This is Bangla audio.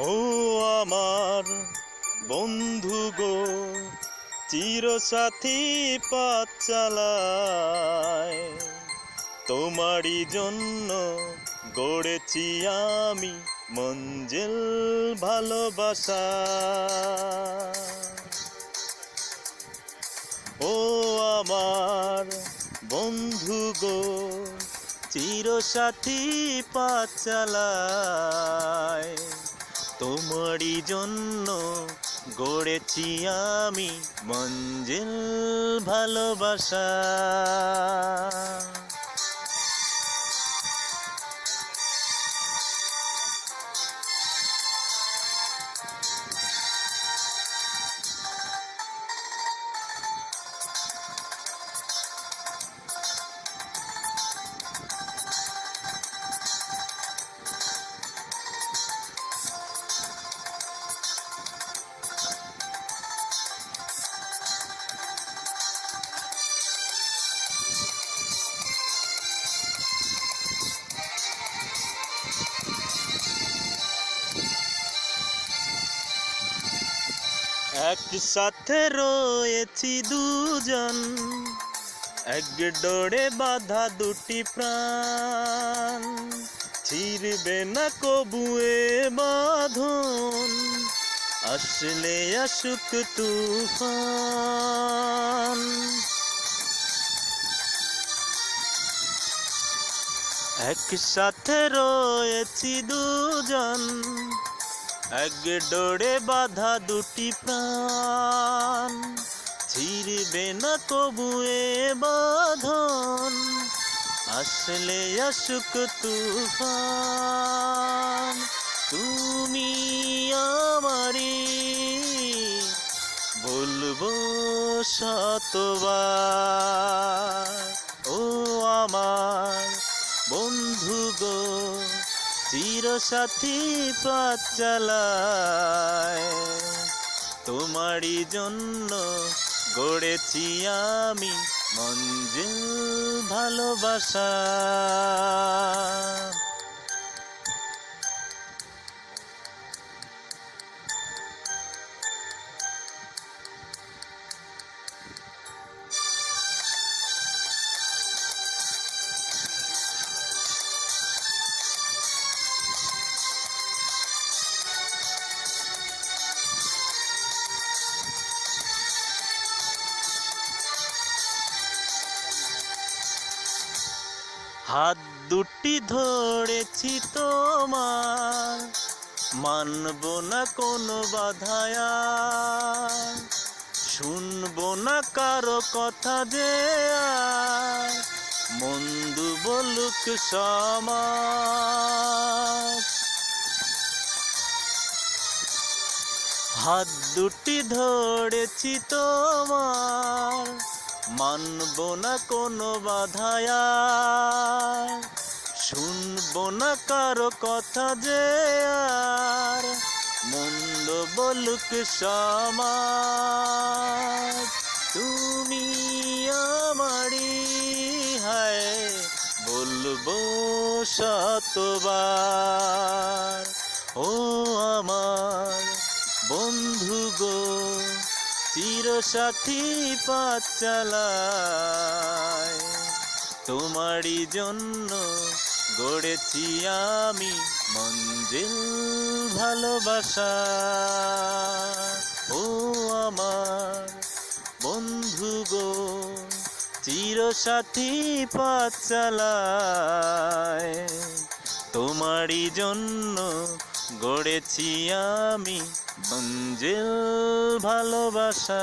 ও আমার বন্ধু গো, চিরসাথী পথ চালায়। তোমারই জন্য গড়েছি আমি মঞ্জিল ভালোবাসা। ও আমার বন্ধু গো, চিরসাথী পথ চালায়। তোমারই জন্য গড়েছি আমি মঞ্জিল ভালোবাসা। একসাথে রয়েছি দুজন। এক ডোরে বাধা দুটি প্রাণ। ছিড়বে না কবুয়ে বাঁধন। আসলে আসুক তুফান। একসাথে রয়েছি দুজন। এক ডোরে বাধা দুটি প্রাণ, ছিড়বে না কবুয়ে বাঁধন, আসলে আসুক তুফান। তুমি আমারি বলব শতবার ও আমার বন্ধু গো চিরসাথী পথ চালায়। তোমারই জন্য গড়েছি আমি মঞ্জিল ভালোবাসা। হাত দুটি ধরেছি তোমার। মানব না কোনো বাধায় শুনব না কারও কথা যে মন্দু বলুক সমাজ হাত দুটি ধরেছি তোমার। মানব না কোনো বাধায়। শুনব না কারও কথা যে আর। মন্দ বলুক সমাজ। তুমি আমারি হায়, বলব শতবার ও আমার বন্ধু গো চিরসাথী পথ চালায়। তোমারই জন্য গড়েছি আমি মঞ্জিল ভালোবাসা। ও আমার বন্ধু গো, চিরসাথী পথ চালায়। তোমারই জন্য গড়েছি আমি মঞ্জিল ভালোবাসা।